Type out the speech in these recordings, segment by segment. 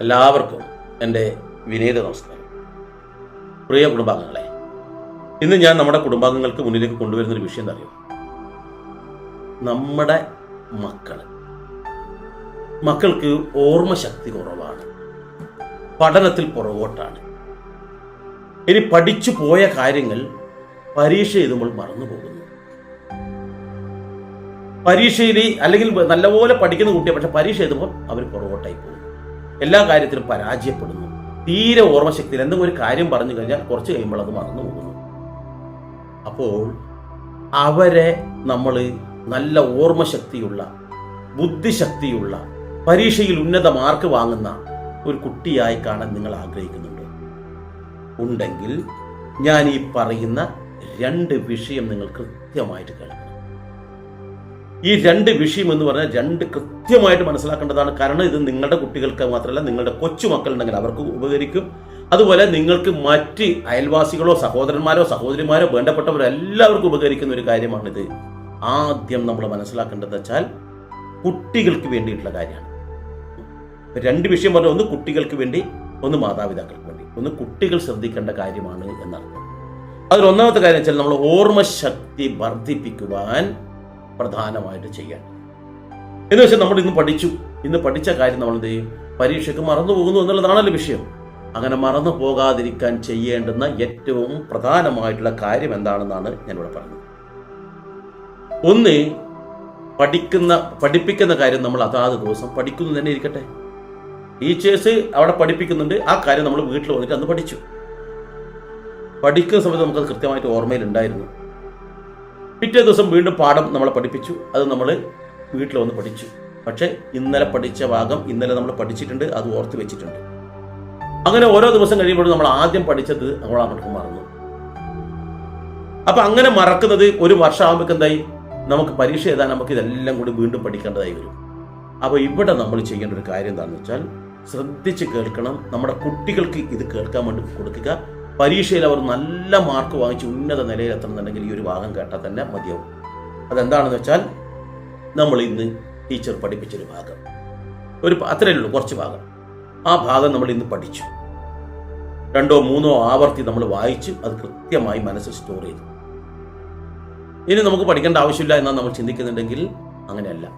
എല്ലാവർക്കും എന്റെ വിനീത നമസ്കാരം. പ്രിയ കുടുംബാംഗങ്ങളെ ഇന്ന് ഞാൻ നമ്മുടെ കുടുംബാംഗങ്ങൾക്ക് മുന്നിലേക്ക് കൊണ്ടുവരുന്ന ഒരു വിഷയം എന്താ അറിയോ നമ്മുടെ മക്കൾ മക്കൾക്ക് ഓർമ്മശക്തി കുറവാണ്. പഠനത്തിൽ പുറകോട്ടാണ്. ഇനി പഠിച്ചു പോയ കാര്യങ്ങൾ പരീക്ഷ എഴുതുമ്പോൾ മറന്നു പോകുന്നു. പരീക്ഷയിൽ അല്ലെങ്കിൽ നല്ലപോലെ പഠിക്കുന്ന കുട്ടിയെ പക്ഷെ പരീക്ഷ എഴുതുമ്പോൾ അവർ പുറകോട്ടായി പോകും എല്ലാ കാര്യത്തിലും പരാജയപ്പെടുന്നു. തീരെ ഓർമ്മശക്തിയിൽ എന്തെങ്കിലും ഒരു കാര്യം പറഞ്ഞു കഴിഞ്ഞാൽ കുറച്ച് കഴിയുമ്പോൾ അത് മറന്നു പോകുന്നു. അപ്പോൾ അവരെ നമ്മൾ നല്ല ഓർമ്മശക്തിയുള്ള ബുദ്ധിശക്തിയുള്ള പരീക്ഷയിൽ ഉന്നത മാർക്ക് വാങ്ങുന്ന ഒരു കുട്ടിയായി കാണാൻ നിങ്ങൾ ആഗ്രഹിക്കുന്നുണ്ട്. ഉണ്ടെങ്കിൽ ഞാൻ ഈ പറയുന്ന രണ്ട് വിഷയം നിങ്ങൾ കൃത്യമായിട്ട് കേൾക്കണം. ഈ രണ്ട് വിഷയം എന്ന് പറഞ്ഞാൽ രണ്ട് കൃത്യമായിട്ട് മനസ്സിലാക്കേണ്ടതാണ്. കാരണം ഇത് നിങ്ങളുടെ കുട്ടികൾക്ക് മാത്രമല്ല നിങ്ങളുടെ കൊച്ചുമക്കളുണ്ടെങ്കിൽ അവർക്ക് ഉപകരിക്കും. അതുപോലെ നിങ്ങൾക്ക് മറ്റ് അയൽവാസികളോ സഹോദരന്മാരോ സഹോദരിമാരോ വേണ്ടപ്പെട്ടവരോ എല്ലാവർക്കും ഉപകരിക്കുന്ന ഒരു കാര്യമാണിത്. ആദ്യം നമ്മൾ മനസ്സിലാക്കേണ്ടത് വെച്ചാൽ കുട്ടികൾക്ക് വേണ്ടിയിട്ടുള്ള കാര്യമാണ്. രണ്ട് വിഷയം പറഞ്ഞു ഒന്ന് കുട്ടികൾക്ക് വേണ്ടി ഒന്ന് മാതാപിതാക്കൾക്ക് വേണ്ടി. ഒന്ന് കുട്ടികൾ ശ്രദ്ധിക്കേണ്ട കാര്യമാണ് എന്നർത്ഥം. അതിൽ ഒന്നാമത്തെ കാര്യം വെച്ചാൽ നമ്മൾ ഓർമ്മശക്തി വർദ്ധിപ്പിക്കുവാൻ പ്രധാനമായിട്ട് ചെയ്യണം എന്ന് വെച്ചാൽ നമ്മൾ ഇന്ന് പഠിച്ചു. ഇന്ന് പഠിച്ച കാര്യം നമ്മൾ എന്ത് ചെയ്യും? പരീക്ഷയ്ക്ക് മറന്നു പോകുന്നു എന്നുള്ളതാണല്ലോ വിഷയം. അങ്ങനെ മറന്നു പോകാതിരിക്കാൻ ചെയ്യേണ്ടുന്ന ഏറ്റവും പ്രധാനമായിട്ടുള്ള കാര്യം എന്താണെന്നാണ് ഞാനിവിടെ പറഞ്ഞത് ഒന്ന് പഠിക്കുന്ന പഠിപ്പിക്കുന്ന കാര്യം നമ്മൾ അതാത് ദിവസം പഠിക്കുന്നു തന്നെ ഇരിക്കട്ടെ. ടീച്ചേഴ്സ് അവിടെ പഠിപ്പിക്കുന്നുണ്ട്. ആ കാര്യം നമ്മൾ വീട്ടിൽ വന്നിട്ട് അന്ന് പഠിച്ചു. പഠിക്കുന്ന സമയത്ത് നമുക്കത് കൃത്യമായിട്ട് ഓർമ്മയിൽ ഓർമ്മയിലുണ്ടായിരുന്നു. പിറ്റേ ദിവസം വീണ്ടും പാഠം നമ്മളെ പഠിപ്പിച്ചു. അത് നമ്മൾ വീട്ടിൽ വന്ന് പഠിച്ചു. പക്ഷേ ഇന്നലെ പഠിച്ച ഭാഗം ഇന്നലെ നമ്മൾ പഠിച്ചിട്ടുണ്ട് അത് ഓർത്ത് വെച്ചിട്ടുണ്ട്. അങ്ങനെ ഓരോ ദിവസം കഴിയുമ്പോഴും നമ്മൾ ആദ്യം പഠിച്ചത് നമ്മൾ അങ്ങോട്ട് മറന്നു. അപ്പം അങ്ങനെ മറക്കുന്നത് ഒരു വർഷമാകുമ്പോൾ എന്തായി? നമുക്ക് പരീക്ഷ എഴുതാൻ നമുക്ക് ഇതെല്ലാം കൂടി വീണ്ടും പഠിക്കേണ്ടതായി വരും. അപ്പോൾ ഇവിടെ നമ്മൾ ചെയ്യേണ്ട ഒരു കാര്യം എന്താണെന്ന് വെച്ചാൽ ശ്രദ്ധിച്ച് കേൾക്കണം. നമ്മുടെ കുട്ടികൾക്ക് ഇത് കേൾക്കാൻ വേണ്ടി കൊടുക്കുക. പരീക്ഷയിൽ അവർ നല്ല മാർക്ക് വാങ്ങിച്ച് ഉന്നത നിലയിലെത്തണമെന്നുണ്ടെങ്കിൽ ഈ ഒരു ഭാഗം കേട്ടാൽ തന്നെ മതിയാവും. അതെന്താണെന്ന് വെച്ചാൽ നമ്മൾ ഇന്ന് ടീച്ചർ പഠിപ്പിച്ചൊരു ഭാഗം. ഒരു അത്രയേ ഉള്ളൂ കുറച്ച് ഭാഗം. ആ ഭാഗം നമ്മൾ ഇന്ന് പഠിച്ചു. രണ്ടോ മൂന്നോ ആവർത്തി നമ്മൾ വായിച്ച് അത് കൃത്യമായി മനസ്സിൽ സ്റ്റോർ ചെയ്തു. ഇനി നമുക്ക് പഠിക്കേണ്ട ആവശ്യമില്ല എന്നാണ് നമ്മൾ ചിന്തിക്കുന്നുണ്ടെങ്കിൽ അങ്ങനെയല്ല.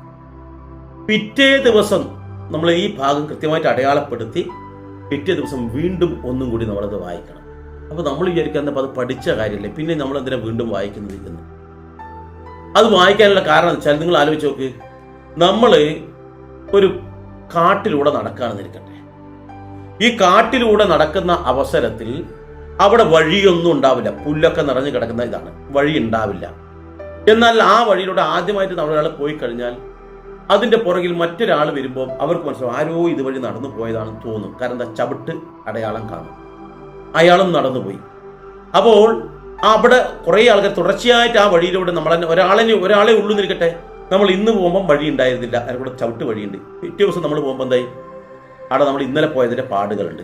പിറ്റേ ദിവസം നമ്മൾ ഈ ഭാഗം കൃത്യമായിട്ട് അടയാളപ്പെടുത്തി പിറ്റേ ദിവസം വീണ്ടും ഒന്നും കൂടി നമ്മളത് വായിക്കണം. അപ്പോൾ നമ്മൾ വിചാരിക്കുന്നത് അത് പഠിച്ച കാര്യമല്ലേ? പിന്നെ നമ്മൾ എന്തിനാ വീണ്ടും വായിക്കുന്നത് എന്ന് അത് വായിക്കാനുള്ള കാരണം വെച്ചാൽ നിങ്ങൾ ആലോചിച്ച് നോക്ക്. നമ്മൾ ഒരു കാട്ടിലൂടെ നടക്കുകയാണെന്ന് ഇരിക്കട്ടെ ഈ കാട്ടിലൂടെ നടക്കുന്ന അവസരത്തിൽ അവിടെ വഴിയൊന്നും ഉണ്ടാവില്ല. പുല്ലൊക്കെ നിറഞ്ഞു കിടക്കുന്ന ഇതാണ്. വഴി ഉണ്ടാവില്ല. എന്നാൽ ആ വഴിയിലൂടെ ആദ്യമായിട്ട് നമ്മളൊരാൾ പോയി കഴിഞ്ഞാൽ അതിന്റെ പുറകിൽ മറ്റൊരാൾ വരുമ്പോൾ അവർക്ക് മനസ്സിലാവും ആരോ ഇതുവഴി നടന്നു പോയതാണെന്ന് തോന്നും. കാരണം എന്താ? ചവിട്ട് അടയാളം കാണും. അയാളും നടന്നുപോയി. അപ്പോൾ അവിടെ കുറേ ആൾക്കാർ തുടർച്ചയായിട്ട് ആ വഴിയിലൂടെ നമ്മൾ ഒരാളെ ഒരാളെ ഉള്ളു നിൽക്കട്ടെ. നമ്മൾ ഇന്ന് പോകുമ്പോൾ വഴി ഉണ്ടായിരുന്നില്ല. അതിന് കൂടെ ചവിട്ട് വഴിയുണ്ട്. പിറ്റേ ദിവസം നമ്മൾ പോകുമ്പോൾ എന്തായി? അവിടെ നമ്മൾ ഇന്നലെ പോയതിന്റെ പാടുകളുണ്ട്.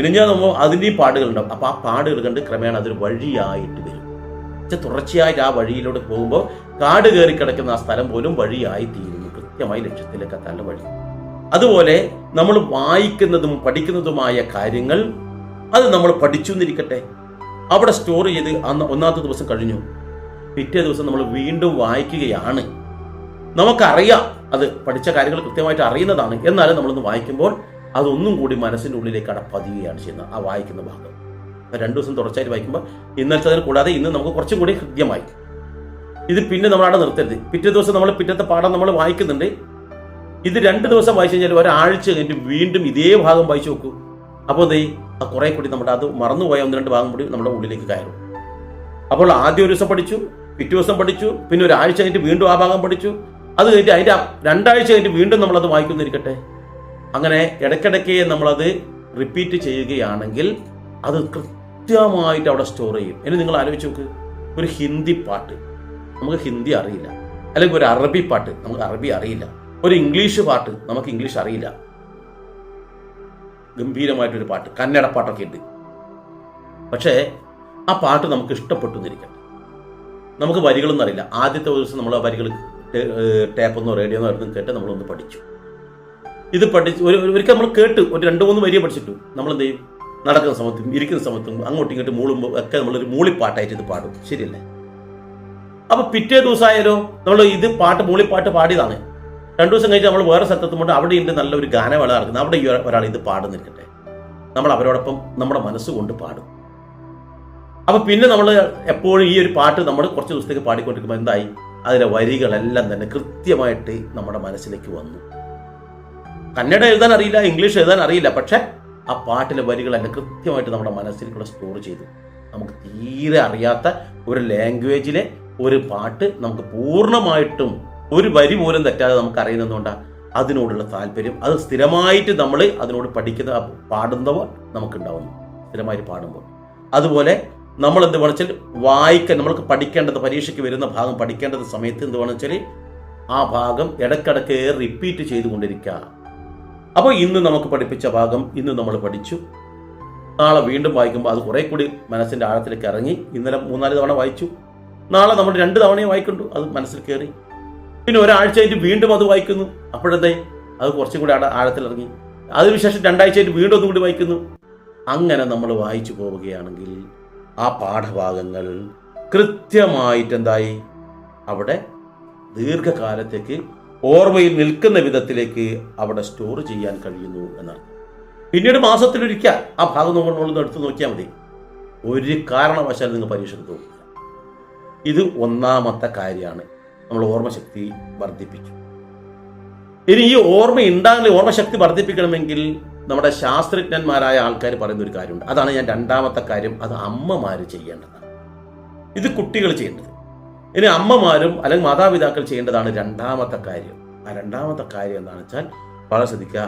ഇനിഞ്ഞാൽ നമ്മൾ അതിന്റെയും പാടുകളുണ്ടാവും. അപ്പോൾ ആ പാടുകൾ കണ്ട് ക്രമേണ അതൊരു വഴിയായിട്ട് വരും. തുടർച്ചയായിട്ട് ആ വഴിയിലൂടെ പോകുമ്പോൾ കാട് കയറി കിടക്കുന്ന ആ സ്ഥലം പോലും വഴിയായി തീരുന്നു. കൃത്യമായി ലക്ഷ്യത്തിലേക്ക് എത്താനുള്ള വഴി. അതുപോലെ നമ്മൾ വായിക്കുന്നതും പഠിക്കുന്നതുമായ കാര്യങ്ങൾ അത് നമ്മൾ പഠിച്ചു എന്നിരിക്കട്ടെ അവിടെ സ്റ്റോർ ചെയ്ത് അന്ന് ഒന്നാമത്തെ ദിവസം കഴിഞ്ഞു. പിറ്റേ ദിവസം നമ്മൾ വീണ്ടും വായിക്കുകയാണ്. നമുക്കറിയാം അത് പഠിച്ച കാര്യങ്ങൾ കൃത്യമായിട്ട് അറിയുന്നതാണ്. എന്നാലും നമ്മളൊന്ന് വായിക്കുമ്പോൾ അതൊന്നും കൂടി മനസ്സിന്റെ ഉള്ളിലേക്ക് അവിടെ പതിയുകയാണ് ചെയ്യുന്നത് ആ വായിക്കുന്ന ഭാഗം. രണ്ടു ദിവസം തുടർച്ചയായിട്ട് വായിക്കുമ്പോൾ ഇന്നലത്തെ കൂടാതെ ഇന്ന് നമുക്ക് കുറച്ചും കൂടി ഹൃദ്യമായി ഇത് പിന്നെ നമ്മൾ അവിടെ നിർത്തരുത്. പിറ്റേ ദിവസം നമ്മൾ പിറ്റത്തെ പാഠം നമ്മൾ വായിക്കുന്നുണ്ട്. ഇത് രണ്ട് ദിവസം വായിച്ചു കഴിഞ്ഞാൽ ഒരാഴ്ച കഴിഞ്ഞിട്ട് വീണ്ടും ഇതേ ഭാഗം വായിച്ചു നോക്കൂ. അപ്പോൾ ദേ ആ കുറെ കൂടി നമ്മുടെ അത് മറന്നുപോയ ഒന്ന് രണ്ട് ഭാഗം കൂടി നമ്മുടെ ഉള്ളിലേക്ക് കയറും. അപ്പോൾ ആദ്യം ഒരു ദിവസം പഠിച്ചു പിറ്റേ ദിവസം പഠിച്ചു പിന്നെ ഒരാഴ്ച കഴിഞ്ഞിട്ട് വീണ്ടും ആ ഭാഗം പഠിച്ചു. അത് കഴിഞ്ഞിട്ട് അതിന്റെ രണ്ടാഴ്ച കഴിഞ്ഞിട്ട് വീണ്ടും നമ്മളത് വായിക്കുന്നിരിക്കട്ടെ അങ്ങനെ ഇടയ്ക്കിടയ്ക്ക് നമ്മളത് റിപ്പീറ്റ് ചെയ്യുകയാണെങ്കിൽ അത് കൃത്യമായിട്ട് അവിടെ സ്റ്റോർ ചെയ്യും. ഇനി നിങ്ങൾ ആലോചിച്ച് നോക്ക് ഒരു ഹിന്ദി പാട്ട്. നമുക്ക് ഹിന്ദി അറിയില്ല. അല്ലെങ്കിൽ ഒരു അറബി പാട്ട് നമുക്ക് അറബി അറിയില്ല. ഒരു ഇംഗ്ലീഷ് പാട്ട് നമുക്ക് ഇംഗ്ലീഷ് അറിയില്ല. ഗംഭീരമായിട്ടൊരു പാട്ട്. കന്നഡ പാട്ടൊക്കെ ഉണ്ട്. പക്ഷേ ആ പാട്ട് നമുക്ക് ഇഷ്ടപ്പെട്ടു നമുക്ക് വരികളൊന്നും അറിയില്ല. ആദ്യത്തെ ദിവസം നമ്മൾ ആ വരികൾ ടേപ്പൊന്നോ റേഡിയോന്നോ ആയിരുന്നു കേട്ട് നമ്മളൊന്ന് പഠിച്ചു. ഇത് പഠിച്ച് ഒരു ഒരു- ഒരിക്കൽ നമ്മൾ കേട്ട് ഒരു രണ്ട് മൂന്ന് വരിയെ പഠിച്ചിട്ടു. നമ്മൾ എന്ത് ചെയ്യും? നടക്കുന്ന സമയത്തും ഇരിക്കുന്ന സമയത്തും അങ്ങോട്ടും ഇങ്ങോട്ടും മൂളുമ്പോൾ ഒക്കെ നമ്മളൊരു മൂളിപ്പാട്ടായിട്ട് ഇത് പാടും. ശരിയല്ലേ? അപ്പൊ പിറ്റേ ദിവസമായാലോ നമ്മൾ ഇത് പാട്ട് മൂളിപ്പാട്ട് പാടിയതാണ്. രണ്ടു ദിവസം കഴിഞ്ഞ് നമ്മൾ വേറെ സ്ഥലത്തെത്തുമ്പോൾ അവിടെ ഉണ്ട് നല്ലൊരു ഗാനമേള നടക്കുന്നത്. അവിടെ ഈ ഒരാൾ ഇത് പാടുന്നിരിക്കട്ടെ. നമ്മൾ അവരോടൊപ്പം നമ്മുടെ മനസ്സുകൊണ്ട് പാടും. അപ്പൊ പിന്നെ നമ്മൾ എപ്പോഴും ഈ ഒരു പാട്ട് നമ്മൾ കുറച്ച് ദിവസത്തേക്ക് പാടിക്കൊണ്ടിരിക്കുമ്പോൾ എന്തായി? അതിലെ വരികളെല്ലാം തന്നെ കൃത്യമായിട്ട് നമ്മുടെ മനസ്സിലേക്ക് വന്നു. കന്നഡ എഴുതാൻ അറിയില്ല ഇംഗ്ലീഷ് എഴുതാൻ അറിയില്ല പക്ഷെ ആ പാട്ടിലെ വരികളെല്ലാം കൃത്യമായിട്ട് നമ്മുടെ മനസ്സിൽ കൂടെ സ്റ്റോർ ചെയ്തു. നമുക്ക് തീരെ അറിയാത്ത ഒരു ലാംഗ്വേജിലെ ഒരു പാട്ട് നമുക്ക് പൂർണമായിട്ടും ഒരു വരി പോലും തെറ്റാതെ നമുക്ക് അറിയുന്നതുകൊണ്ടാണ് അതിനോടുള്ള താല്പര്യം. അത് സ്ഥിരമായിട്ട് നമ്മൾ അതിനോട് പഠിക്കുന്ന പാടുന്നവ നമുക്കുണ്ടാവുന്നു. സ്ഥിരമായിട്ട് പാടുമ്പോൾ. അതുപോലെ നമ്മൾ എന്ത് വേണം വെച്ചാൽ വായിക്കാൻ നമ്മൾക്ക് പഠിക്കേണ്ടത് പരീക്ഷയ്ക്ക് വരുന്ന ഭാഗം പഠിക്കേണ്ടത് സമയത്ത് എന്ത് വേണം വെച്ചാൽ ആ ഭാഗം ഇടയ്ക്കിടയ്ക്ക് റിപ്പീറ്റ് ചെയ്തുകൊണ്ടിരിക്കുക. അപ്പോൾ ഇന്ന് നമുക്ക് പഠിപ്പിച്ച ഭാഗം ഇന്ന് നമ്മൾ പഠിച്ചു. നാളെ വീണ്ടും വായിക്കുമ്പോൾ അത് കുറെ കൂടി മനസ്സിന്റെ ആഴത്തിലേക്ക് ഇറങ്ങി. ഇന്നലെ മൂന്നാൽ തവണ വായിച്ചു. നാളെ നമ്മൾ രണ്ട് തവണയും വായിക്കണ്ടു അത് മനസ്സിൽ കയറി. പിന്നെ ഒരാഴ്ച ആയിട്ട് വീണ്ടും അത് വായിക്കുന്നു. അപ്പോഴെന്തേ? അത് കുറച്ചും കൂടി ആഴ ആഴത്തിലിറങ്ങി അതിനുശേഷം രണ്ടാഴ്ച ആയിട്ട് വീണ്ടും ഒന്നും കൂടി വായിക്കുന്നു. അങ്ങനെ നമ്മൾ വായിച്ചു പോവുകയാണെങ്കിൽ ആ പാഠഭാഗങ്ങൾ കൃത്യമായിട്ട് എന്തായി? അവിടെ ദീർഘകാലത്തേക്ക് ഓർമ്മയിൽ നിൽക്കുന്ന വിധത്തിലേക്ക് അവിടെ സ്റ്റോർ ചെയ്യാൻ കഴിയുന്നു എന്നാണ്. പിന്നീട് മാസത്തിലൊരിക്കൽ ആ ഭാഗം നമ്മളൊന്ന് എടുത്ത് നോക്കിയാൽ മതി. ഒരു കാരണവശാലും നിങ്ങൾ പരീക്ഷ തോന്നില്ല ഇത് ഒന്നാമത്തെ കാര്യമാണ്. നമ്മൾ ഓർമ്മശക്തി വർദ്ധിപ്പിക്കും. ഇനി ഈ ഓർമ്മ ഉണ്ടാകുന്ന ഓർമ്മശക്തി വർദ്ധിപ്പിക്കണമെങ്കിൽ നമ്മുടെ ശാസ്ത്രജ്ഞന്മാരായ ആൾക്കാർ പറയുന്ന ഒരു കാര്യമുണ്ട്. അതാണ് ഞാൻ രണ്ടാമത്തെ കാര്യം അത് അമ്മമാർ ചെയ്യേണ്ടതാണ്. ഇത് കുട്ടികൾ ചെയ്യേണ്ടത്. ഇനി അമ്മമാരും അല്ലെങ്കിൽ മാതാപിതാക്കൾ ചെയ്യേണ്ടതാണ് രണ്ടാമത്തെ കാര്യം. ആ രണ്ടാമത്തെ കാര്യം എന്താണെന്ന് വെച്ചാൽ വളരെ ശ്രദ്ധിക്കുക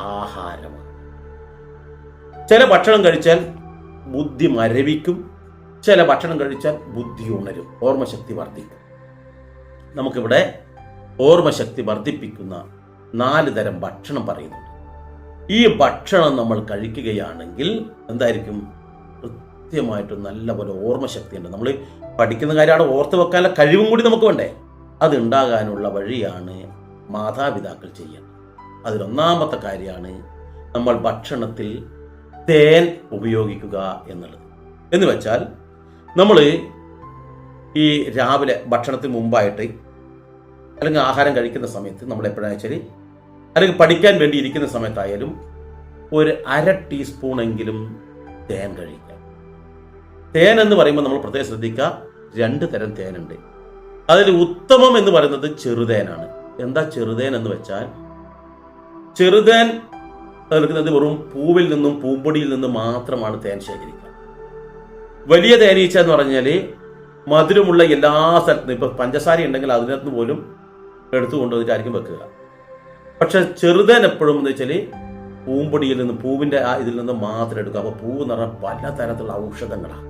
ആഹാരമാണ്. ചില ഭക്ഷണം കഴിച്ചാൽ ബുദ്ധി മരവിക്കും ചില ഭക്ഷണം കഴിച്ചാൽ ബുദ്ധി ഉണരും ഓർമ്മശക്തി വർദ്ധിക്കും. നമുക്കിവിടെ ഓർമ്മശക്തി വർദ്ധിപ്പിക്കുന്ന നാല് തരം ഭക്ഷണം പറയുന്നുണ്ട്. ഈ ഭക്ഷണം നമ്മൾ കഴിക്കുകയാണെങ്കിൽ എന്തായിരിക്കും? കൃത്യമായിട്ട് നല്ലപോലെ ഓർമ്മശക്തി ഉണ്ട് നമ്മൾ പഠിക്കുന്ന കാര്യമാണ് ഓർത്ത് വെക്കാനുള്ള കഴിവും കൂടി നമുക്ക് വേണ്ടേ? അത് ഉണ്ടാകാനുള്ള വഴിയാണ് മാതാപിതാക്കൾ ചെയ്യേണ്ടത്. അതിലൊന്നാമത്തെ കാര്യമാണ് നമ്മൾ ഭക്ഷണത്തിൽ തേൻ ഉപയോഗിക്കുക എന്നുള്ളത്. എന്ന് വെച്ചാൽ നമ്മൾ ഈ രാവിലെ ഭക്ഷണത്തിന് മുമ്പായിട്ട് അല്ലെങ്കിൽ ആഹാരം കഴിക്കുന്ന സമയത്ത് നമ്മൾ എപ്പോഴാണെന്ന് വെച്ചാൽ അല്ലെങ്കിൽ പഠിക്കാൻ വേണ്ടി ഇരിക്കുന്ന സമയത്തായാലും ഒരു അര ടീസ്പൂണെങ്കിലും തേൻ കഴിക്കാം തേൻ എന്ന് പറയുമ്പോൾ നമ്മൾ പ്രത്യേകം ശ്രദ്ധിക്കുക രണ്ട് തരം തേനുണ്ട്. അതിൽ ഉത്തമം എന്ന് പറയുന്നത് ചെറുതേനാണ്. എന്താ ചെറുതേൻ എന്ന് വെച്ചാൽ ചെറുതേൻ എടുക്കുന്നത് വെറും പൂവിൽ നിന്നും പൂമ്പൊടിയിൽ നിന്നും മാത്രമാണ് തേൻ ശേഖരിക്കുക. വലിയ തേനീച്ച എന്ന് പറഞ്ഞാൽ മധുരമുള്ള എല്ലാ സ്ഥലത്തും ഇപ്പൊ പഞ്ചസാര ഉണ്ടെങ്കിൽ അതിനകത്ത് പോലും എടുത്തു കൊണ്ടുവന്നിട്ടായിരിക്കും വെക്കുക. പക്ഷെ ചെറുതേൻ എപ്പോഴും എന്ന് വെച്ചാൽ പൂമ്പൊടിയിൽ നിന്ന് പൂവിന്റെ ആ ഇതിൽ നിന്ന് മാത്രം എടുക്കുക. അപ്പൊ പൂവ് എന്ന് പറഞ്ഞാൽ പലതരത്തിലുള്ള ഔഷധങ്ങളാണ്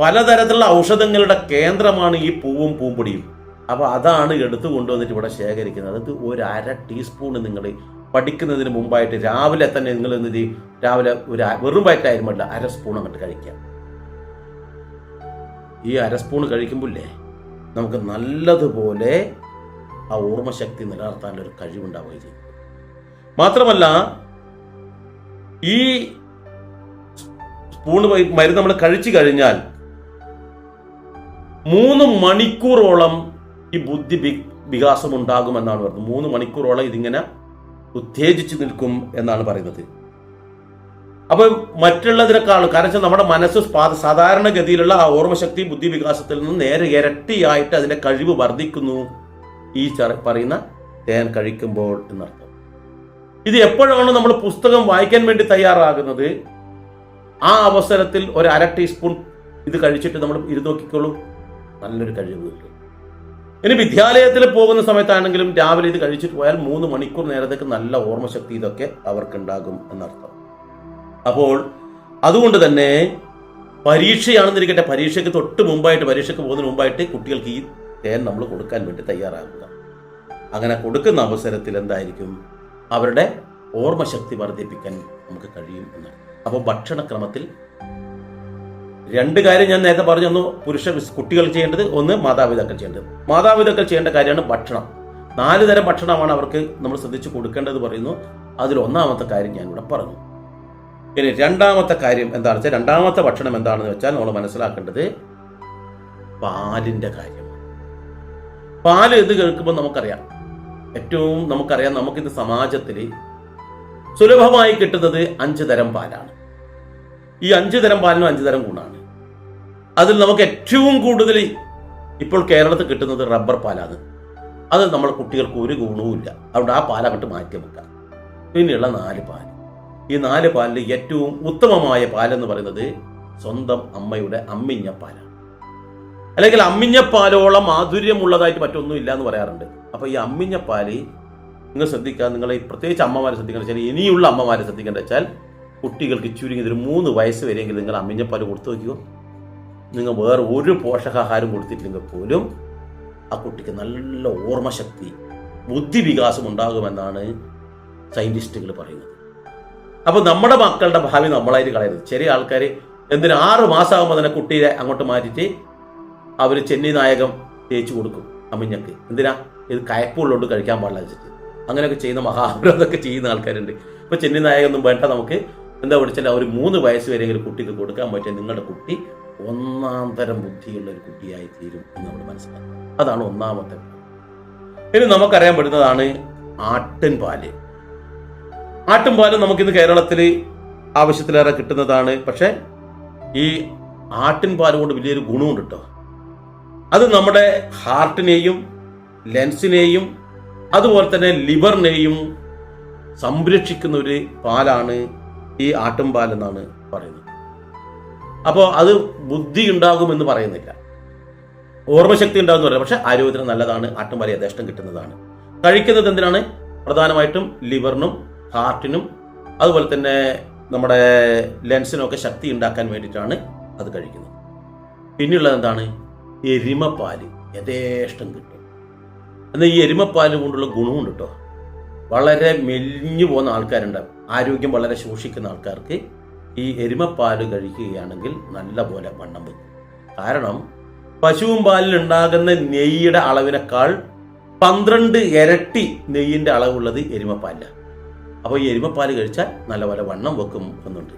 പലതരത്തിലുള്ള ഔഷധങ്ങളുടെ കേന്ദ്രമാണ് ഈ പൂവും പൂമ്പൊടിയും. അപ്പൊ അതാണ് എടുത്തു കൊണ്ടുവന്നിട്ട് ഇവിടെ ശേഖരിക്കുന്നത്. അത് ഒരു അര ടീസ്പൂൺ നിങ്ങൾ പഠിക്കുന്നതിന് മുമ്പായിട്ട് രാവിലെ തന്നെ നിങ്ങൾ എന്ത് രാവിലെ ഒരു വെറും വയറ്റായിരുന്നല്ല അര സ്പൂൺ അങ്ങോട്ട് കഴിക്കാം ഈ അരസ്പൂൺ കഴിക്കുമ്പോഴേ നമുക്ക് നല്ലതുപോലെ ആ ഓർമ്മശക്തി നിലനിർത്താനുള്ള ഒരു കഴിവുണ്ടാവുകയും ചെയ്യും. മാത്രമല്ല ഈ സ്പൂണ് മരുന്ന് നമ്മൾ കഴിച്ചു കഴിഞ്ഞാൽ മൂന്ന് മണിക്കൂറോളം ഈ ബുദ്ധി വികാസം ഉണ്ടാകുമെന്നാണ് പറയുന്നത്. മൂന്ന് മണിക്കൂറോളം ഇതിങ്ങനെ ഉത്തേജിച്ച് നിൽക്കും എന്നാണ് പറയുന്നത്. അപ്പൊ മറ്റുള്ളതിനേക്കാളും കാരണം വെച്ചാൽ നമ്മുടെ മനസ്സ് സാധാരണഗതിയിലുള്ള ആ ഓർമ്മശക്തി ബുദ്ധി വികാസത്തിൽ നിന്ന് നേരെ ഇരട്ടിയായിട്ട് അതിന്റെ കഴിവ് വർദ്ധിക്കുന്നു. ഈ പറയുന്ന തേൻ കഴിക്കുമ്പോൾ എന്നർത്ഥം. ഇത് എപ്പോഴാണ് നമ്മൾ പുസ്തകം വായിക്കാൻ വേണ്ടി തയ്യാറാകുന്നത് ആ അവസരത്തിൽ ഒരു അര ടീസ്പൂൺ ഇത് കഴിച്ചിട്ട് നമ്മൾ ഇരുന്ന് നോക്കിക്കോളൂ നല്ലൊരു കഴിവ് കിട്ടും. ഇനി വിദ്യാലയത്തിൽ പോകുന്ന സമയത്താണെങ്കിലും രാവിലെ ഇത് കഴിച്ചിട്ട് പോയാൽ മൂന്ന് മണിക്കൂർ നേരത്തേക്ക് നല്ല ഓർമ്മശക്തി ഇതൊക്കെ അവർക്കുണ്ടാകും എന്നർത്ഥം. അപ്പോൾ അതുകൊണ്ട് തന്നെ പരീക്ഷയാണെന്നിരിക്കട്ടെ പരീക്ഷയ്ക്ക് തൊട്ട് മുമ്പായിട്ട് പരീക്ഷയ്ക്ക് പോകുന്നതിന് മുമ്പായിട്ട് കുട്ടികൾക്ക് ഈ തേൻ നമ്മൾ കൊടുക്കാൻ വേണ്ടി തയ്യാറാകുക അങ്ങനെ കൊടുക്കുന്ന അവസരത്തിൽ എന്തായിരിക്കും? അവരുടെ ഓർമ്മശക്തി വർദ്ധിപ്പിക്കാൻ നമുക്ക് കഴിയും എന്നാണ്. അപ്പോൾ ഭക്ഷണക്രമത്തിൽ രണ്ട് കാര്യം ഞാൻ നേരത്തെ പറഞ്ഞു ഒന്ന് പുരുഷ കുട്ടികൾ ചെയ്യേണ്ടത് ഒന്ന് മാതാപിതാക്കൾ ചെയ്യേണ്ടത്. മാതാപിതാക്കൾ ചെയ്യേണ്ട കാര്യമാണ് ഭക്ഷണം. നാല് തരം ഭക്ഷണമാണ് അവർക്ക് നമ്മൾ ശ്രദ്ധിച്ച് കൊടുക്കേണ്ടത് പറയുന്നു. അതിൽ ഒന്നാമത്തെ കാര്യം ഞാനിവിടെ പറഞ്ഞു. ഇനി രണ്ടാമത്തെ കാര്യം എന്താണെന്ന് വെച്ചാൽ രണ്ടാമത്തെ ഭക്ഷണം എന്താണെന്ന് വെച്ചാൽ നമ്മൾ മനസ്സിലാക്കേണ്ടത് പാലിന്റെ കാര്യം. പാൽ ഇത് കേൾക്കുമ്പോൾ നമുക്കറിയാം. ഏറ്റവും നമുക്കറിയാം നമുക്കിത് സമാജത്തിൽ സുലഭമായി കിട്ടുന്നത് അഞ്ച് തരം പാലാണ്. ഈ അഞ്ച് തരം പാലിനും അഞ്ച് തരം ഗുണമാണ് അതിൽ നമുക്ക് ഏറ്റവും കൂടുതൽ ഇപ്പോൾ കേരളത്തിൽ കിട്ടുന്നത് റബ്ബർ പാലാണ്. അത് നമ്മൾ കുട്ടികൾക്ക് ഒരു ഗുണവുമില്ല. അതുകൊണ്ട് ആ പാൽ അങ്ങോട്ട് മാറ്റി വെക്കാം പിന്നെയുള്ള നാല് പാൽ ഈ നാല് പാലിൽ ഏറ്റവും ഉത്തമമായ പാലെന്ന് പറയുന്നത് സ്വന്തം അമ്മയുടെ അമ്മിഞ്ഞപ്പാലാണ്. അല്ലെങ്കിൽ അമ്മിഞ്ഞപ്പാലോളം മാധുര്യമുള്ളതായിട്ട് മറ്റൊന്നും ഇല്ല എന്ന് പറയാറുണ്ട്. അപ്പൊ ഈ അമ്മിഞ്ഞപ്പാൽ നിങ്ങൾ ശ്രദ്ധിക്കുക നിങ്ങൾ ഈ പ്രത്യേകിച്ച് അമ്മമാരെ ശ്രദ്ധിക്കേണ്ട വെച്ചാൽ ഇനിയുള്ള അമ്മമാരെ ശ്രദ്ധിക്കേണ്ട വെച്ചാൽ കുട്ടികൾക്ക് ചുരുങ്ങിയത് ഒരു മൂന്ന് വയസ്സ് വരെയെങ്കിലും നിങ്ങൾ അമ്മിഞ്ഞപ്പാൽ കൊടുത്തു നോക്കിയോ നിങ്ങൾ വേറെ ഒരു പോഷകാഹാരം കൊടുത്തിട്ടില്ലെങ്കിൽ പോലും ആ കുട്ടിക്ക് നല്ല ഓർമ്മശക്തി ബുദ്ധിവികാസം ഉണ്ടാകുമെന്നാണ് സയന്റിസ്റ്റുകൾ പറയുന്നത്. അപ്പോൾ നമ്മുടെ മക്കളുടെ ഭാവി നമ്മളായിട്ട് കളയരുത്. ചെറിയ ആൾക്കാർ എന്തിനാ ആറ് മാസമാകുമ്പോൾ തന്നെ കുട്ടിയെ അങ്ങോട്ട് മാറ്റിയിട്ട് അവർ ചെന്നൈ നായകം തേച്ചു കൊടുക്കും അമ്മിഞ്ഞക്ക്. എന്തിനാ? ഇത് കയപ്പുള്ളതുകൊണ്ട് കഴിക്കാൻ പാടില്ല വെച്ചിട്ട്. അങ്ങനെയൊക്കെ ചെയ്യുന്ന മഹാഭാരതമൊക്കെ ചെയ്യുന്ന ആൾക്കാരുണ്ട്. ഇപ്പൊ ചെന്നി നായകൊന്നും വേണ്ട നമുക്ക്. എന്താ പഠിച്ചാൽ ഒരു മൂന്ന് വയസ്സ് വരെയെങ്കിലും കുട്ടിക്ക് കൊടുക്കാൻ പറ്റിയ നിങ്ങളുടെ കുട്ടി ഒന്നാം തരം ബുദ്ധിയുള്ള ഒരു കുട്ടിയായി തീരും എന്ന് നമ്മൾ മനസ്സിലാക്കുക അതാണ് ഒന്നാമത്തെ. ഇനി നമുക്കറിയാൻ പറ്റുന്നതാണ് ആട്ടിൻ പാൽ ആട്ടിൻ പാൽ നമുക്കിന്ന് കേരളത്തിൽ ആവശ്യത്തിലേറെ കിട്ടുന്നതാണ്. പക്ഷേ ഈ ആട്ടിൻ പാൽ കൊണ്ട് വലിയൊരു ഗുണമുണ്ട് കേട്ടോ അത് നമ്മുടെ ഹാർട്ടിനെയും ലെൻസിനെയും അതുപോലെ തന്നെ ലിവറിനെയും സംരക്ഷിക്കുന്ന ഒരു പാലാണ് ഈ ആട്ടുംപാൽ എന്നാണ് പറയുന്നത്. അപ്പോൾ അത് ബുദ്ധി ഉണ്ടാകുമെന്ന് പറയുന്നില്ല. ഓർമ്മശക്തി ഉണ്ടാകുമെന്ന് പറയാം പക്ഷെ ആരോഗ്യത്തിന് നല്ലതാണ്. ആട്ടുംപാൽ യഥേഷ്ടം കിട്ടുന്നതാണ്. കഴിക്കുന്നത് എന്തിനാണ്? പ്രധാനമായിട്ടും ലിവറിനും ഹാർട്ടിനും അതുപോലെ തന്നെ നമ്മുടെ ലെൻസിനൊക്കെ ശക്തി ഉണ്ടാക്കാൻ വേണ്ടിയിട്ടാണ് അത് കഴിക്കുന്നത്. പിന്നെയുള്ളത് എന്താണ്? എരുമപ്പാൽ. യഥേഷ്ടം കിട്ടും. എന്നാൽ ഈ എരുമപ്പാൽ കൊണ്ടുള്ള ഗുണമുണ്ട് കേട്ടോ. വളരെ മെലിഞ്ഞു പോകുന്ന ആൾക്കാരുണ്ടാവും ആരോഗ്യം വളരെ ശോഷിക്കുന്ന ആൾക്കാർക്ക് ഈ എരുമപ്പാൽ കഴിക്കുകയാണെങ്കിൽ നല്ല പോലെ വണ്ണം വെക്കും. കാരണം പശുവും പാലിൽ ഉണ്ടാകുന്ന നെയ്യുടെ അളവിനേക്കാൾ പന്ത്രണ്ട് ഇരട്ടി നെയ്യിന്റെ അളവുള്ളത് എരുമപ്പാലിലാണ്. അപ്പോൾ ഈ എരുമപ്പാൽ കഴിച്ചാൽ നല്ലപോലെ വണ്ണം വെക്കും എന്നുണ്ട്.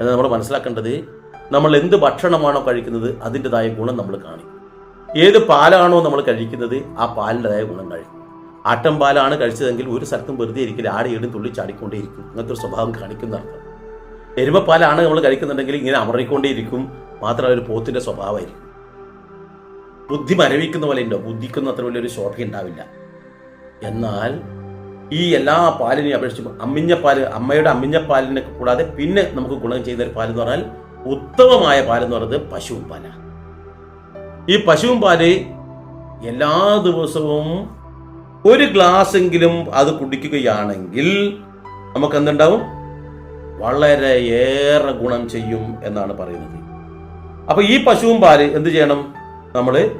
അത് നമ്മൾ മനസ്സിലാക്കേണ്ടത്. നമ്മൾ എന്ത് ഭക്ഷണമാണോ കഴിക്കുന്നത് അതിന്റെതായ ഗുണം നമ്മൾ കാണിക്കും ഏത് പാലാണോ നമ്മൾ കഴിക്കുന്നത് ആ പാലിന്റെതായ ഗുണം കഴിക്കും. ആട്ടം പാലാണ് കഴിച്ചതെങ്കിൽ ഒരു സ്ഥലത്തും വെറുതെ ഇരിക്കില്ല. ആടെയിടും തുള്ളി ചാടിക്കൊണ്ടേയിരിക്കും. അങ്ങനത്തെ ഒരു സ്വഭാവം കാണിക്കുന്ന അർത്ഥം. എരുമപ്പാലാണ് നമ്മൾ കഴിക്കുന്നുണ്ടെങ്കിൽ ഇങ്ങനെ അമറിക്കൊണ്ടേയിരിക്കും. മാത്രമല്ല ഒരു പോത്തിന്റെ സ്വഭാവമായിരിക്കും. ബുദ്ധി മരവിക്കുന്ന പോലെ ഉണ്ടോ? ബുദ്ധിക്കൊന്നും അത്ര വലിയൊരു ശോഭ ഉണ്ടാവില്ല എന്നാൽ ഈ എല്ലാ പാലിനെയും അപേക്ഷിച്ച് അമ്മിഞ്ഞപ്പാൽ അമ്മയുടെ അമ്മിഞ്ഞപ്പാലിനെ കൂടാതെ പിന്നെ നമുക്ക് ഗുണം ചെയ്യുന്ന ഒരു പാലെന്ന് പറഞ്ഞാൽ ഉത്തമമായ പാലെന്ന് പറയുന്നത് പശുവും പാലാണ്. ഈ പശുവും പാൽ എല്ലാ ദിവസവും ഒരു ഗ്ലാസ് എങ്കിലും അത് കുടിക്കുകയാണെങ്കിൽ നമുക്ക് എന്തുണ്ടാവും? വളരെ ഏറെ ഗുണം ചെയ്യും എന്നാണ് പറയുന്നത്. അപ്പൊ ഈ പശുവും പാൽ എന്ത് ചെയ്യണം? നമ്മൾ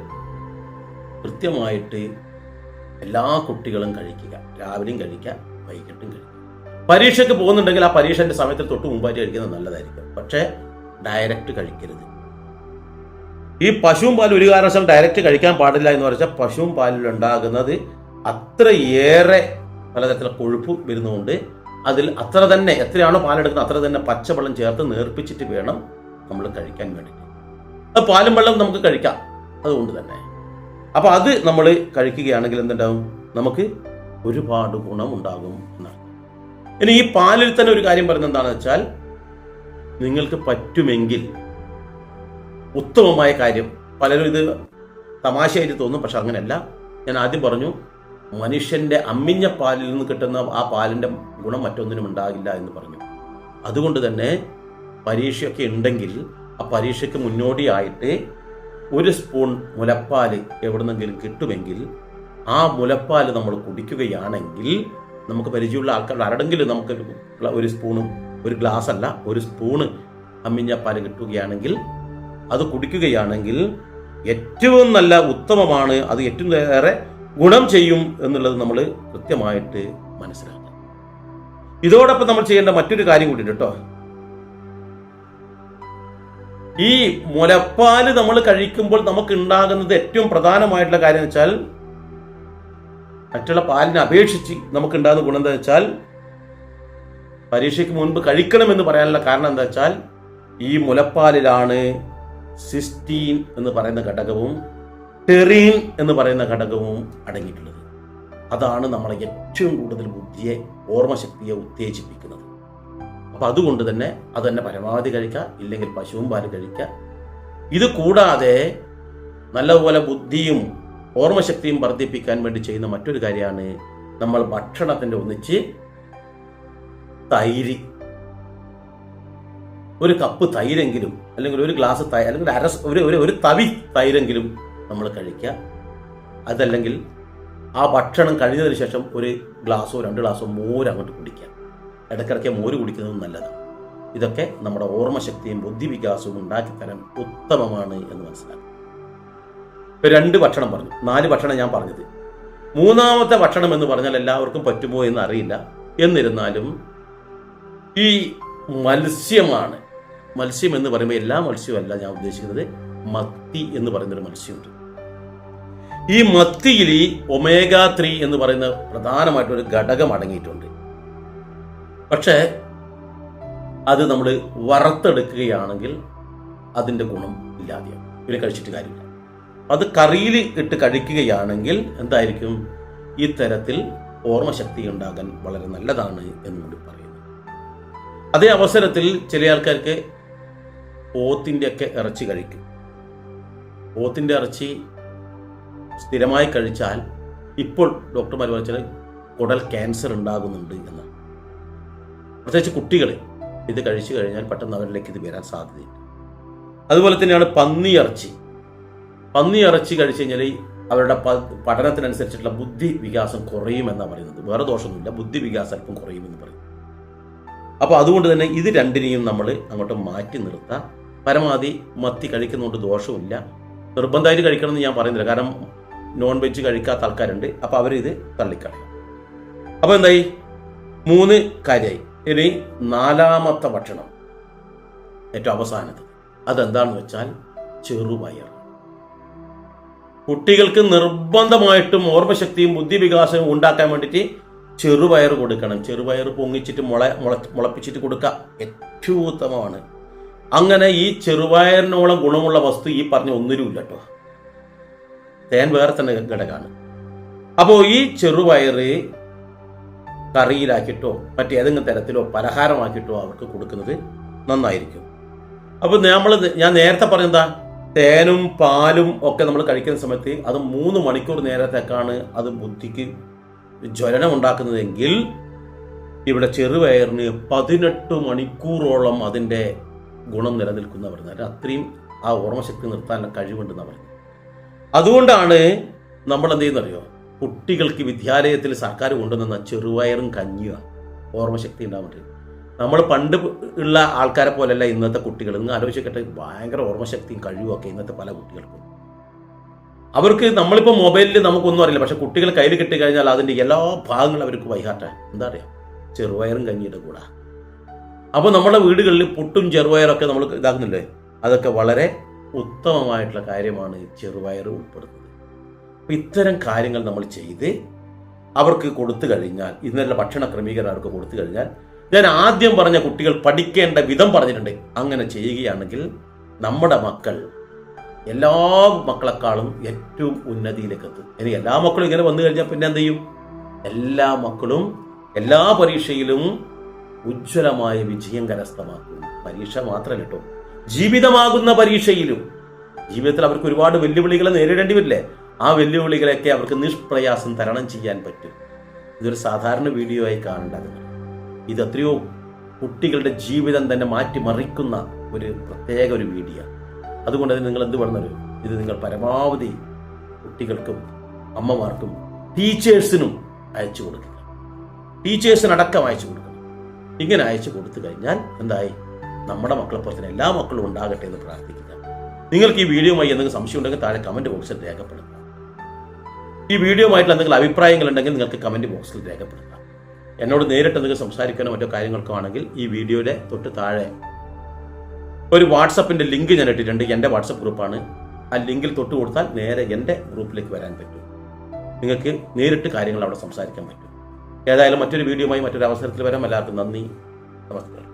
കൃത്യമായിട്ട് എല്ലാ കുട്ടികളും കഴിക്കുക. രാവിലെയും കഴിക്കുക വൈകിട്ടും കഴിക്കുക. പരീക്ഷയ്ക്ക് പോകുന്നുണ്ടെങ്കിൽ ആ പരീക്ഷന്റെ സമയത്തിൽ തൊട്ട് മുമ്പായിട്ട് കഴിക്കുന്നത് നല്ലതായിരിക്കും. പക്ഷേ ഡയറക്റ്റ് കഴിക്കരുത്. ഈ പശുവും പാൽ ഒരു കാരണവശാലും ഡയറക്റ്റ് കഴിക്കാൻ പാടില്ല എന്ന് പറഞ്ഞാൽ പശുവും പാലിൽ ഉണ്ടാകുന്നത് അത്രയേറെ പലതരത്തിലുള്ള കൊഴുപ്പ് വരുന്നതുകൊണ്ട് അതിൽ അത്ര തന്നെ എത്രയാണോ പാലെടുക്കുന്നത് അത്ര തന്നെ പച്ചവെള്ളം ചേർത്ത് നേർപ്പിച്ചിട്ട് വേണം നമ്മൾ കഴിക്കാൻ വേണ്ടി അത് പാലും വെള്ളം നമുക്ക് കഴിക്കാം. അതുകൊണ്ട് തന്നെ. അപ്പോൾ അത് നമ്മൾ കഴിക്കുകയാണെങ്കിൽ എന്തുണ്ടാവും? നമുക്ക് ഒരുപാട് ഗുണം ഉണ്ടാകും എന്നാണ്. ഇനി ഈ പാലിൽ തന്നെ ഒരു കാര്യം പറയുന്നത് എന്താണെന്ന് വെച്ചാൽ നിങ്ങൾക്ക് പറ്റുമെങ്കിൽ ഉത്തമമായ കാര്യം പലരും ഇത് തമാശയായിട്ട് തോന്നും പക്ഷെ അങ്ങനെയല്ല. ഞാൻ ആദ്യം പറഞ്ഞു മനുഷ്യന്റെ അമ്മിഞ്ഞ പാലിൽ നിന്ന് കിട്ടുന്ന ആ പാലിന്റെ ഗുണം മറ്റൊന്നിനും ഉണ്ടാകില്ല എന്ന് പറഞ്ഞു. അതുകൊണ്ട് തന്നെ പരീക്ഷയൊക്കെ ഉണ്ടെങ്കിൽ ആ പരീക്ഷയ്ക്ക് മുന്നോടിയായിട്ട് ഒരു സ്പൂൺ മുലപ്പാൽ എവിടുന്നെങ്കിലും കിട്ടുമെങ്കിൽ ആ മുലപ്പാൽ നമ്മൾ കുടിക്കുകയാണെങ്കിൽ നമുക്ക് പരിചയമുള്ള ആൾക്കാരുടെ ആരുടെങ്കിലും നമുക്ക് ഒരു സ്പൂണും ഒരു ഗ്ലാസ് അല്ല ഒരു സ്പൂണ് അമ്മിഞ്ഞപ്പാൽ കിട്ടുകയാണെങ്കിൽ അത് കുടിക്കുകയാണെങ്കിൽ ഏറ്റവും നല്ല ഉത്തമമാണ് അത് ഏറ്റവും ഏറെ ഗുണം ചെയ്യും എന്നുള്ളത് നമ്മൾ കൃത്യമായിട്ട് മനസ്സിലാക്കണം. ഇതോടൊപ്പം നമ്മൾ ചെയ്യേണ്ട മറ്റൊരു കാര്യം കൂടി കേട്ടോ. ഈ മുലപ്പാൽ നമ്മൾ കഴിക്കുമ്പോൾ നമുക്ക് ഉണ്ടാകുന്നത് ഏറ്റവും പ്രധാനമായിട്ടുള്ള കാര്യം വെച്ചാൽ മറ്റുള്ള പാലിനെ അപേക്ഷിച്ച് നമുക്ക് ഉണ്ടാകുന്ന ഗുണം എന്താ വെച്ചാൽ പരീക്ഷയ്ക്ക് മുൻപ് കഴിക്കണം എന്ന് പറയാനുള്ള കാരണം എന്താ വെച്ചാൽ ഈ മുലപ്പാലിലാണ് സിസ്റ്റീൻ എന്ന് പറയുന്ന ഘടകവും ടെറീൻ എന്ന് പറയുന്ന ഘടകവും അടങ്ങിയിട്ടുള്ളത്. അതാണ് നമ്മളെ ഏറ്റവും കൂടുതൽ ബുദ്ധിയെ ഓർമ്മശക്തിയെ ഉത്തേജിപ്പിക്കുന്നത്. അപ്പം അതുകൊണ്ട് തന്നെ അത് തന്നെ പരമാവധി കഴിക്കുക ഇല്ലെങ്കിൽ പശുവും പാൽ കഴിക്കുക. ഇത് കൂടാതെ നല്ലപോലെ ബുദ്ധിയും ഓർമ്മശക്തിയും വർദ്ധിപ്പിക്കാൻ വേണ്ടി ചെയ്യുന്ന മറ്റൊരു കാര്യമാണ് നമ്മൾ ഭക്ഷണത്തിന്റെ ഒന്നിച്ച് തൈര്. ഒരു കപ്പ് തൈരെങ്കിലും അല്ലെങ്കിൽ ഒരു ഗ്ലാസ് തൈര് അല്ലെങ്കിൽ അര ഒരു ഒരു ഒരു തവി തൈരെങ്കിലും നമ്മൾ കഴിക്കുക. അതല്ലെങ്കിൽ ആ ഭക്ഷണം കഴിഞ്ഞതിന് ശേഷം ഒരു ഗ്ലാസോ രണ്ട് ഗ്ലാസോ മോര് അങ്ങോട്ട് കുടിക്കുക. ഇടയ്ക്കിടയ്ക്ക് മോര് കുടിക്കുന്നതും നല്ലതാണ്. ഇതൊക്കെ നമ്മുടെ ഓർമ്മശക്തിയും ബുദ്ധിവികാസവും ഉണ്ടാക്കിത്തരാൻ ഉത്തമമാണ് എന്ന് മനസ്സിലാക്കുക ഇപ്പൊ രണ്ട് ഭക്ഷണം പറഞ്ഞു. നാല് ഭക്ഷണം ഞാൻ പറഞ്ഞത്. മൂന്നാമത്തെ ഭക്ഷണം എന്ന് പറഞ്ഞാൽ എല്ലാവർക്കും പറ്റുമോ എന്ന് അറിയില്ല. എന്നിരുന്നാലും ഈ മത്സ്യമാണ്. മത്സ്യം എന്ന് പറയുമ്പോൾ എല്ലാ മത്സ്യവും അല്ല ഞാൻ ഉദ്ദേശിക്കുന്നത്. മത്തി എന്ന് പറയുന്നൊരു മത്സ്യമുണ്ട്. ഈ മത്തിയിൽ ഈ ഒമേഗ ത്രീ എന്ന് പറയുന്ന പ്രധാനമായിട്ടൊരു ഘടകം അടങ്ങിയിട്ടുണ്ട്. പക്ഷേ അത് നമ്മൾ വറുത്തെടുക്കുകയാണെങ്കിൽ അതിന്റെ ഗുണം ഇല്ലാതെയാവും. പിന്നെ കഴിച്ചിട്ട് കാര്യമില്ല. അത് കറിയിൽ ഇട്ട് കഴിക്കുകയാണെങ്കിൽ എന്തായിരിക്കും? ഇത്തരത്തിൽ ഓർമ്മശക്തി ഉണ്ടാകാൻ വളരെ നല്ലതാണ് എന്ന് കൂടി പറയുന്നു. അതേ അവസരത്തിൽ ചില ആൾക്കാർക്ക് പോത്തിന്റെ ഒക്കെ ഇറച്ചി കഴിക്കും. പോത്തിന്റെ ഇറച്ചി സ്ഥിരമായി കഴിച്ചാൽ ഇപ്പോൾ ഡോക്ടർമാർ പറഞ്ഞാൽ കുടൽ ക്യാൻസർ ഉണ്ടാകുന്നുണ്ട് എന്നാണ് പ്രത്യേകിച്ച് കുട്ടികൾ ഇത് കഴിച്ചു കഴിഞ്ഞാൽ പെട്ടെന്ന് അവരിലേക്ക് ഇത് വരാൻ സാധ്യതയുണ്ട്. അതുപോലെ തന്നെയാണ് പന്നി ഇറച്ചി. പന്നി ഇറച്ചി കഴിച്ചു കഴിഞ്ഞാൽ അവരുടെ പഠനത്തിനനുസരിച്ചിട്ടുള്ള ബുദ്ധി വികാസം കുറയുമെന്നാണ് പറയുന്നത്. വേറെ ദോഷമൊന്നുമില്ല. ബുദ്ധി വികാസം അല്പം കുറയുമെന്ന് പറയും. അപ്പോൾ അതുകൊണ്ട് തന്നെ ഇത് രണ്ടിനെയും നമ്മൾ അങ്ങോട്ട് മാറ്റി നിർത്താം. പരമാവധി മത്തി കഴിക്കുന്നതുകൊണ്ട് ദോഷമില്ല നിർബന്ധമായിട്ട് കഴിക്കണമെന്ന് ഞാൻ പറയുന്നില്ല. കാരണം നോൺ വെജ് കഴിക്കാത്ത ആൾക്കാരുണ്ട്. അപ്പോൾ അവരിത് തള്ളിക്കളയും. അപ്പോൾ എന്തായി? മൂന്ന് കാര്യമായി. ഇനി നാലാമത്തെ ഭക്ഷണം. ഏറ്റവും അവസാനത്ത്. അതെന്താണെന്ന് വെച്ചാൽ ചെറുപയർ. കുട്ടികൾക്ക് നിർബന്ധമായിട്ടും ഓർമ്മശക്തിയും ബുദ്ധിവികാസവും ഉണ്ടാക്കാൻ വേണ്ടിയിട്ട് ചെറുപയർ കൊടുക്കണം. ചെറുപയർ പൊങ്ങിച്ചിട്ട് മുള മുള മുളപ്പിച്ചിട്ട് കൊടുക്കുക. ഏറ്റവും ഉത്തമമാണ്. അങ്ങനെ ഈ ചെറുപയറിനോളം ഗുണമുള്ള വസ്തു ഈ പറഞ്ഞ ഒന്നിലുമില്ല കേട്ടോ. തേൻ വേറെ തന്നെ ഘടകമാണ്. അപ്പോൾ ഈ ചെറുപയറ് കറിയിലാക്കിയിട്ടോ മറ്റേതെങ്കിലും തരത്തിലോ പലഹാരമാക്കിയിട്ടോ അവർക്ക് കൊടുക്കുന്നത് നന്നായിരിക്കും. അപ്പോൾ നമ്മൾ ഞാൻ നേരത്തെ പറഞ്ഞെന്താ? തേനും പാലും ഒക്കെ നമ്മൾ കഴിക്കുന്ന സമയത്ത് അത് മൂന്ന് മണിക്കൂർ നേരത്തേക്കാണ് അത് ബുദ്ധിക്ക് ജ്വലനം ഉണ്ടാക്കുന്നതെങ്കിൽ ഇവിടെ ചെറുപയറിന് പതിനെട്ട് മണിക്കൂറോളം അതിന്റെ ഗുണം നിലനിൽക്കുന്ന പറയുന്നത് അത്രയും ആ ഓർമ്മശക്തി നിർത്താനുള്ള കഴിവുണ്ടെന്ന് പറഞ്ഞു അതുകൊണ്ടാണ് നമ്മൾ എന്ത് ചെയ്യുന്നറിയോ കുട്ടികൾക്ക് വിദ്യാലയത്തിൽ സർക്കാർ കൊണ്ടുവന്ന ചെറുവയറും കഞ്ഞിയാണ് ഓർമ്മശക്തി ഉണ്ടാവാൻ വേണ്ടി. നമ്മൾ പണ്ട് ഉള്ള ആൾക്കാരെ പോലെയല്ല ഇന്നത്തെ കുട്ടികൾ. നിങ്ങൾ ആലോചിക്കട്ടെ ഭയങ്കര ഓർമ്മശക്തിയും കഴിവുമൊക്കെ ഇന്നത്തെ പല കുട്ടികൾക്കും. അവർക്ക് നമ്മളിപ്പോൾ മൊബൈലിൽ നമുക്കൊന്നും അറിയില്ല. പക്ഷെ കുട്ടികൾ കയ്യിൽ കിട്ടി കഴിഞ്ഞാൽ അതിന്റെ എല്ലാ ഭാഗങ്ങളും അവർക്ക് വൈകാട്ടെ എന്താ പറയുക ചെറുവയറും കഞ്ഞിയുടെ കൂടെ. അപ്പോൾ നമ്മുടെ വീടുകളിൽ പുട്ടും ചെറുപയറൊക്കെ നമ്മൾ ഇതാക്കുന്നില്ലേ? അതൊക്കെ വളരെ ഉത്തമമായിട്ടുള്ള കാര്യമാണ് ചെറുപയർ ഉൾപ്പെടുന്നത് ഇത്തരം കാര്യങ്ങൾ നമ്മൾ ചെയ്ത് അവർക്ക് കൊടുത്തു കഴിഞ്ഞാൽ ഇന്നലെ ഭക്ഷണ ക്രമീകരണം അവർക്ക് കൊടുത്തു കഴിഞ്ഞാൽ ഞാൻ ആദ്യം പറഞ്ഞ കുട്ടികൾ പഠിക്കേണ്ട വിധം പറഞ്ഞിട്ടുണ്ട്. അങ്ങനെ ചെയ്യുകയാണെങ്കിൽ നമ്മുടെ മക്കൾ എല്ലാ മക്കളെക്കാളും ഏറ്റവും ഉന്നതിയിലേക്ക് എത്തും ഇനി എല്ലാ മക്കളും ഇങ്ങനെ വന്നു കഴിഞ്ഞാൽ പിന്നെ എന്ത് ചെയ്യും? എല്ലാ മക്കളും എല്ലാ പരീക്ഷയിലും ഉജ്ജ്വലമായ വിജയം കരസ്ഥമാക്കും. പരീക്ഷ മാത്രമല്ല കേട്ടോ. ജീവിതമാകുന്ന പരീക്ഷയിലും. ജീവിതത്തിൽ അവർക്ക് ഒരുപാട് വെല്ലുവിളികളെ നേരിടേണ്ടി വരില്ലേ? ആ വെല്ലുവിളികളെയൊക്കെ അവർക്ക് നിഷ്പ്രയാസം തരണം ചെയ്യാൻ പറ്റും. ഇതൊരു സാധാരണ വീഡിയോ ആയി കാണേണ്ടത് ഇത് എത്രയോ കുട്ടികളുടെ ജീവിതം തന്നെ മാറ്റിമറിക്കുന്ന ഒരു പ്രത്യേക ഒരു വീഡിയോ അതുകൊണ്ട് നിങ്ങൾ എന്ത് പറഞ്ഞത് ഇത് നിങ്ങൾ പരമാവധി കുട്ടികൾക്കും അമ്മമാർക്കും ടീച്ചേഴ്സിനും അയച്ചു കൊടുക്കുക. ടീച്ചേഴ്സിനടക്കം അയച്ചു കൊടുക്കുക. ഇങ്ങനെ അയച്ചു കൊടുത്തു കഴിഞ്ഞാൽ എന്തായി? നമ്മുടെ മക്കളെ പോലെ തന്നെ എല്ലാ മക്കളും ഉണ്ടാകട്ടെ എന്ന് പ്രാർത്ഥിക്കുക. നിങ്ങൾക്ക് ഈ വീഡിയോയുമായി എന്തെങ്കിലും സംശയം ഉണ്ടെങ്കിൽ താഴെ കമന്റ് ബോക്സിൽ രേഖപ്പെടുത്തുക. ഈ വീഡിയോമായിട്ടുള്ള എന്തെങ്കിലും അഭിപ്രായങ്ങൾ ഉണ്ടെങ്കിൽ നിങ്ങൾക്ക് കമന്റ് ബോക്സിൽ രേഖപ്പെടുത്താം. എന്നോട് നേരിട്ട് എന്തെങ്കിലും സംസാരിക്കാനോ മറ്റോ കാര്യങ്ങൾക്കോ ആണെങ്കിൽ ഈ വീഡിയോയുടെ തൊട്ട് താഴെ ഒരു വാട്സപ്പിന്റെ ലിങ്ക് ഞാൻ ഇട്ടിട്ടുണ്ട്. എന്റെ വാട്സപ്പ് ഗ്രൂപ്പാണ്. ആ ലിങ്കിൽ തൊട്ട് കൊടുത്താൽ നേരെ എന്റെ ഗ്രൂപ്പിലേക്ക് വരാൻ പറ്റും. നിങ്ങൾക്ക് നേരിട്ട് കാര്യങ്ങൾ അവിടെ സംസാരിക്കാൻ പറ്റും. ഏതായാലും മറ്റൊരു വീഡിയോയുമായി മറ്റൊരു അവസരത്തിൽ വരാം. എല്ലാവർക്കും നന്ദി. നമസ്കാരം.